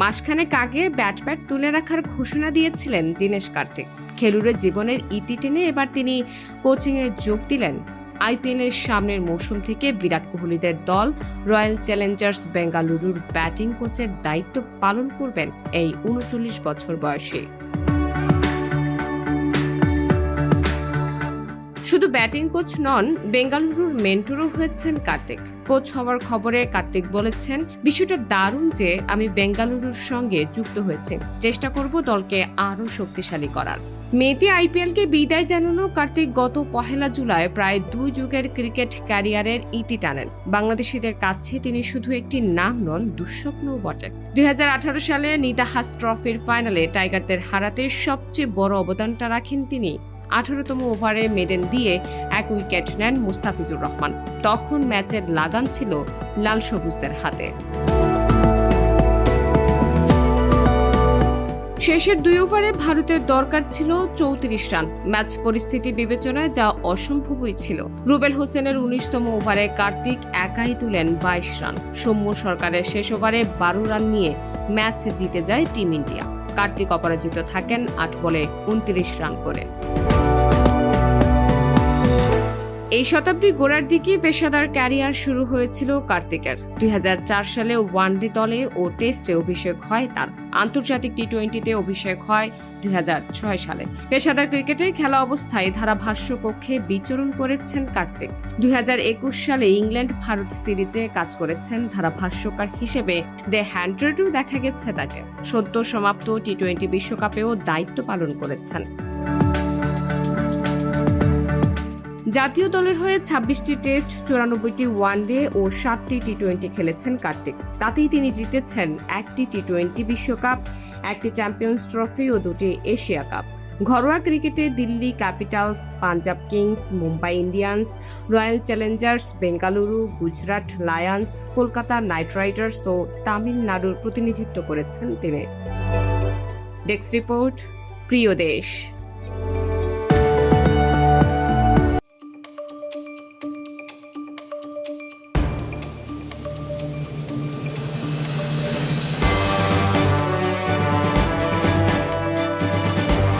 মাসখানেক আগে bat bat তুলে রাখার ঘোষণা দিয়েছিলেন দীনেশ কার্তিক। খেলুড়ের জীবনের ইতি টেনে এবার তিনি কোচিংয়ে যোগ দিলেন। আইপিএলের সামনের মৌসুম থেকে বিরাট কোহলিদের দল রয়্যাল চ্যালেঞ্জার্স বেঙ্গালুরুর ব্যাটিং কোচের দায়িত্ব পালন করবেন এই উনচল্লিশ বছর বয়সে। শুধু ব্যাটিং কোচ নন, বেঙ্গালুরুর মেন্টরও হয়েছেন কার্তিক। কোচ হওয়ার খবরে কার্তিক বলেছেন, বিষয়টা দারুণ যে আমি বেঙ্গালুরুর সঙ্গে যুক্ত হয়েছি। চেষ্টা করব দলকে আরও শক্তিশালী করার। মেতে আইপিএলকে বিদায় জানানো কার্তিক গত পহেলা জুলাই প্রায় দুই যুগের ক্রিকেট ক্যারিয়ারের ইতি টানেন। বাংলাদেশিদের কাছে তিনি শুধু একটি নাম নন, দুঃস্বপ্নও বটে। দুই হাজার আঠারো সালে নিদাহাস ট্রফির ফাইনালে টাইগারদের হারাতে সবচেয়ে বড় অবদানটা রাখেন তিনি। আঠারোতম ওভারে মেডেন দিয়ে এক উইকেট নেন মুস্তাফিজুর রহমান। তখন ম্যাচের লাগাম ছিল লাল সবুজদের হাতে। শেষের দুই ওভারে ভারতের দরকার ছিল চৌত্রিশ রান। ম্যাচ পরিস্থিতি বিবেচনায় যা অসম্ভবই ছিল। রুবেল হোসেনের উনিশতম ওভারে কার্তিক একাই তুলেন বাইশ রান। সৌম্য সরকারের শেষ ওভারে বারো রান নিয়ে ম্যাচ জিতে যায় টিম ইন্ডিয়া। কার্তিক অপরাজিত থাকেন আট বলে উনত্রিশ রান করে। এই শতাব্দী গোড়ার দিকে পেশাদার ক্যারিয়ার শুরু হয়েছিল কার্তিকের। দুই হাজার চার সালে ওয়ানডে দলে ও টেস্টে অভিষেক হয় তার। আন্তর্জাতিক টি টোয়েন্টিতে অভিষেক হয় দুই হাজার ছয় সালে। পেশাদার ক্রিকেটে খেলা অবস্থায় ধারাভাষ্য কক্ষে বিচরণ করেছেন কার্তিক। দুই হাজার একুশ সালে ইংল্যান্ড ভারত সিরিজে কাজ করেছেন ধারাভাষ্যকার হিসেবে দ্য হ্যান্ড্রেডও দেখা গেছে তাকে। সদ্য সমাপ্ত টি টোয়েন্টি বিশ্বকাপেও দায়িত্ব পালন করেছেন। জাতীয় দলের হয়ে ছাব্বিশটি টেস্ট, চুরানব্বইটি ওয়ানডে ও সাতটি টি টোয়েন্টি খেলেছেন কার্তিক। তাতেই তিনি জিতেছেন একটি টি টোয়েন্টি বিশ্বকাপ, একটি চ্যাম্পিয়ন্স ট্রফি ও দুটি এশিয়া কাপ। ঘরোয়া ক্রিকেটে Delhi Capitals, Punjab Kings, Mumbai Indians, Royal Challengers, Bengaluru, Gujarat Lions, Kolkata Knight Riders ও তামিলনাড়ুর প্রতিনিধিত্ব করেছেন তিনি। ডেস্ক রিপোর্ট, প্রিয় দেশ।